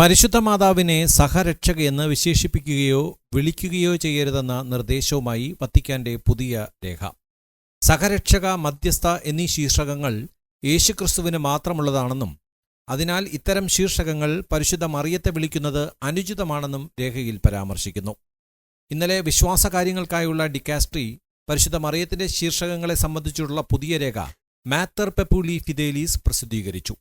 പരിശുദ്ധ മാതാവിനെ സഹരക്ഷക എന്ന് വിശേഷിപ്പിക്കുകയോ വിളിക്കുകയോ ചെയ്യരുതെന്ന നിർദ്ദേശവുമായി വത്തിക്കാന്റെ പുതിയ രേഖ. സഹരക്ഷക മധ്യസ്ഥ എന്നീ ശീർഷകങ്ങൾ യേശുക്രിസ്തുവിന് മാത്രമുള്ളതാണെന്നും അതിനാൽ ഇത്തരം ശീർഷകങ്ങൾ പരിശുദ്ധ മറിയത്തെ വിളിക്കുന്നത് അനുചിതമാണെന്നും രേഖയിൽ പരാമർശിക്കുന്നു. ഇന്നലെ വിശ്വാസകാര്യങ്ങൾക്കായുള്ള ഡിക്കാസ്ട്രി പരിശുദ്ധ മറിയത്തിന്റെ ശീർഷകങ്ങളെ സംബന്ധിച്ചുള്ള പുതിയ രേഖ മാത്തർ പെപ്പുലി ഫിദേലീസ് പ്രസിദ്ധീകരിച്ചു.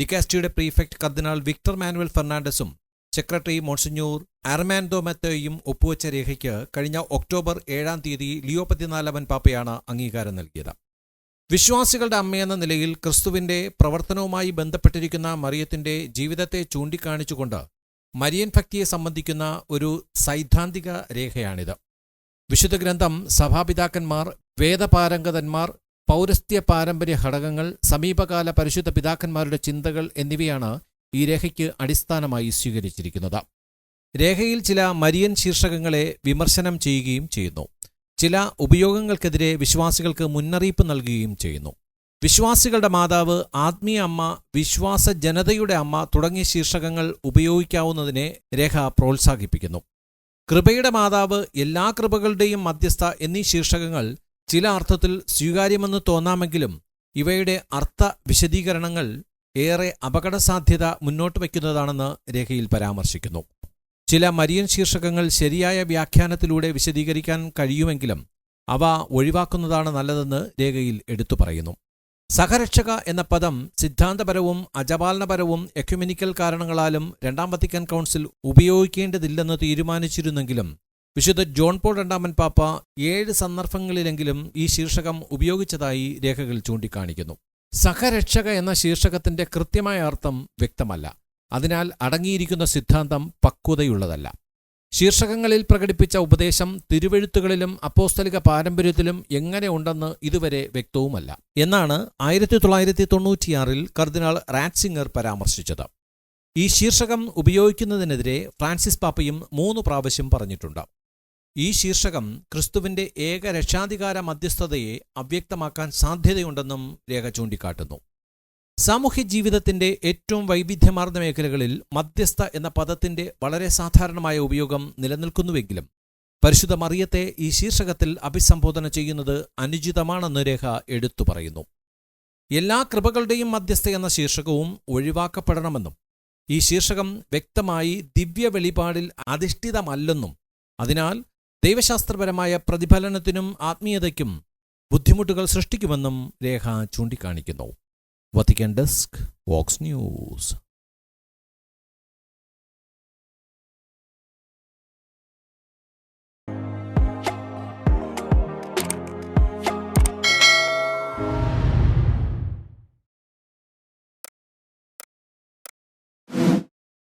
ഡിക്കാസ്ട്രിയുടെ പ്രീഫെക്ട് കർദിനാൾ വിക്ടർ മാനുവൽ ഫെർണാണ്ടസും സെക്രട്ടറി മോൺസിഞ്ഞൂർ അർമാൻഡോ മെത്തോയും ഒപ്പുവച്ച രേഖയ്ക്ക് കഴിഞ്ഞ ഒക്ടോബർ ഏഴാം തീയതി ലിയോ പതിനാലാമൻ പാപ്പയാണ് അംഗീകാരം നൽകിയത്. വിശ്വാസികളുടെ അമ്മയെന്ന നിലയിൽ ക്രിസ്തുവിന്റെ പ്രവർത്തനവുമായി ബന്ധപ്പെട്ടിരിക്കുന്ന മറിയത്തിന്റെ ജീവിതത്തെ ചൂണ്ടിക്കാണിച്ചുകൊണ്ട് മരിയൻ ഭക്തിയെ സംബന്ധിക്കുന്ന ഒരു സൈദ്ധാന്തിക രേഖയാണിത്. വിശുദ്ധ ഗ്രന്ഥം സഭാപിതാക്കന്മാർ വേദപാരംഗതന്മാർ പൗരസ്ത്യ പാരമ്പര്യ ഘടകങ്ങൾ സമീപകാല പരിശുദ്ധ പിതാക്കന്മാരുടെ ചിന്തകൾ എന്നിവയാണ് ഈ രേഖയ്ക്ക് അടിസ്ഥാനമായി സ്വീകരിച്ചിരിക്കുന്നത്. രേഖയിൽ ചില മരിയൻ ശീർഷകങ്ങളെ വിമർശനം ചെയ്യുകയും ചെയ്യുന്നു. ചില ഉപയോഗങ്ങൾക്കെതിരെ വിശ്വാസികൾക്ക് മുന്നറിയിപ്പ് നൽകുകയും ചെയ്യുന്നു. വിശ്വാസികളുടെ മാതാവ് ആത്മീയ അമ്മ വിശ്വാസ ജനതയുടെ അമ്മ തുടങ്ങിയ ശീർഷകങ്ങൾ ഉപയോഗിക്കാവുന്നതിനെ രേഖ പ്രോത്സാഹിപ്പിക്കുന്നു. കൃപയുടെ മാതാവ് എല്ലാ കൃപകളുടെയും മധ്യസ്ഥ എന്നീ ശീർഷകങ്ങൾ ചില അർത്ഥത്തിൽ സ്വീകാര്യമെന്ന് തോന്നാമെങ്കിലും ഇവയുടെ അർത്ഥ വിശദീകരണങ്ങൾ ഏറെ അപകടസാധ്യത മുന്നോട്ട് വയ്ക്കുന്നതാണെന്ന് രേഖയിൽ പരാമർശിക്കുന്നു. ചില മരിയൻ ശീർഷകങ്ങൾ ശരിയായ വ്യാഖ്യാനത്തിലൂടെ വിശദീകരിക്കാൻ കഴിയുമെങ്കിലും അവ ഒഴിവാക്കുന്നതാണ് നല്ലതെന്ന് രേഖയിൽ എടുത്തു പറയുന്നു. സഹരക്ഷക എന്ന പദം സിദ്ധാന്തപരവും അജപാലനപരവും എക്യുമെനിക്കൽ കാരണങ്ങളാലും രണ്ടാം വത്തിക്കാൻ കൗൺസിൽ ഉപയോഗിക്കേണ്ടതില്ലെന്ന് തീരുമാനിച്ചിരുന്നെങ്കിലും വിശുദ്ധ ജോൺ പോൾ രണ്ടാമൻ പാപ്പ ഏഴ് സന്ദർഭങ്ങളിലെങ്കിലും ഈ ശീർഷകം ഉപയോഗിച്ചതായി രേഖകൾ ചൂണ്ടിക്കാണിക്കുന്നു. സഹരക്ഷക എന്ന ശീർഷകത്തിന്റെ കൃത്യമായ അർത്ഥം വ്യക്തമല്ല. അതിനാൽ അടങ്ങിയിരിക്കുന്ന സിദ്ധാന്തം പക്വതയുള്ളതല്ല. ശീർഷകങ്ങളിൽ പ്രകടിപ്പിച്ച ഉപദേശം തിരുവെഴുത്തുകളിലും അപ്പോസ്തലിക പാരമ്പര്യത്തിലും എങ്ങനെ ഉണ്ടെന്ന് ഇതുവരെ വ്യക്തവുമല്ല. എന്നാണ് ആയിരത്തി തൊള്ളായിരത്തി തൊണ്ണൂറ്റിയാറിൽ കർദിനാൾ റാറ്റ്സിംഗർ പരാമർശിച്ചത്. ഈ ശീർഷകം ഉപയോഗിക്കുന്നതിനെതിരെ ഫ്രാൻസിസ് പാപ്പയും മൂന്ന് പ്രാവശ്യം പറഞ്ഞിട്ടുണ്ട്. ഈ ശീർഷകം ക്രിസ്തുവിന്റെ ഏക രക്ഷാധികാര മധ്യസ്ഥതയെ അവ്യക്തമാക്കാൻ സാധ്യതയുണ്ടെന്നും രേഖ ചൂണ്ടിക്കാട്ടുന്നു. സാമൂഹ്യ ജീവിതത്തിന്റെ ഏറ്റവും വൈവിധ്യമാർന്ന മേഖലകളിൽ മധ്യസ്ഥ എന്ന പദത്തിന്റെ വളരെ സാധാരണമായ ഉപയോഗം നിലനിൽക്കുന്നുവെങ്കിലും പരിശുദ്ധ മറിയത്തെ ഈ ശീർഷകത്തിൽ അഭിസംബോധന ചെയ്യുന്നത് അനുചിതമാണെന്ന് രേഖ എടുത്തു പറയുന്നു. എല്ലാ കൃപകളുടെയും മധ്യസ്ഥ എന്ന ശീർഷകവും ഒഴിവാക്കപ്പെടണമെന്നും ഈ ശീർഷകം വ്യക്തമായി ദിവ്യ വെളിപാടിൽ അധിഷ്ഠിതമല്ലെന്നും അതിനാൽ ദൈവശാസ്ത്രപരമായ പ്രതിഫലനത്തിനും ആത്മീയതയ്ക്കും ബുദ്ധിമുട്ടുകൾ സൃഷ്ടിക്കുമെന്നും രേഖ ചൂണ്ടിക്കാണിക്കുന്നു. Vatican desk Vox news.